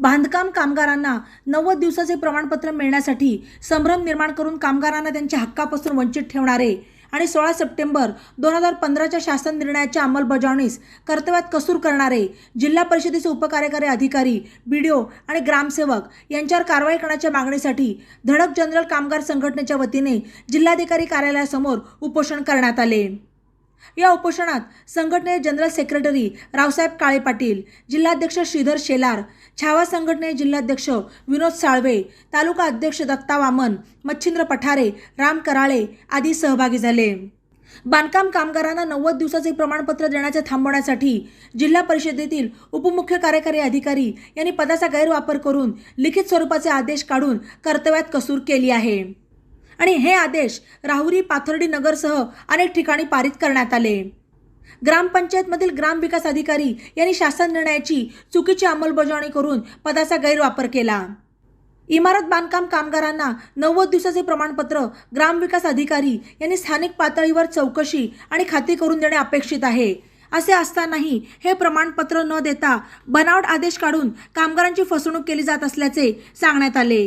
बांधकाम कामगारांना नव्वद दिवसाचे प्रमाणपत्र मिळण्यासाठी संभ्रम निर्माण करून कामगारांना त्यांच्या हक्कापासून वंचित ठेवणारे आणि सोळा सप्टेंबर दोन हजार पंधराच्या शासन निर्णयाच्या अंमलबजावणीस कर्तव्यात कसूर करणारे जिल्हा परिषदेचे उपकार्यकारी अधिकारी बीडीओ आणि ग्रामसेवक यांच्यावर कारवाई करण्याच्या मागणीसाठी धडक जनरल कामगार संघटनेच्या वतीने जिल्हाधिकारी कार्यालयासमोर उपोषण करण्यात आले. या उपोषणात संघटनेचे जनरल सेक्रेटरी रावसाहेब काळे पाटील जिल्हाध्यक्ष श्रीधर शेलार छावा संघटनेचे जिल्हाध्यक्ष विनोद साळवे तालुका अध्यक्ष दत्ता वामन मच्छिंद्र पठारे राम कराळे आदी सहभागी झाले. बांधकाम कामगारांना नव्वद दिवसाचे प्रमाणपत्र देण्याचे थांबवण्यासाठी जिल्हा परिषदेतील उपमुख्य कार्यकारी अधिकारी यांनी पदाचा गैरवापर करून लिखित स्वरूपाचे आदेश काढून कर्तव्यात कसूर केली आहे. आणि हे आदेश राहुरी पाथर्डी नगरसह अनेक ठिकाणी पारित करण्यात आले. ग्रामपंचायतमधील ग्रामविकास अधिकारी यांनी शासन निर्णयाची चुकीची अंमलबजावणी करून पदाचा गैरवापर केला. इमारत बांधकाम कामगारांना नव्वद दिवसाचे प्रमाणपत्र ग्रामविकास अधिकारी यांनी स्थानिक पातळीवर चौकशी आणि खात्री करून देणे अपेक्षित आहे. असे असतानाही हे प्रमाणपत्र न देता बनावट आदेश काढून कामगारांची फसवणूक केली जात असल्याचे सांगण्यात आले.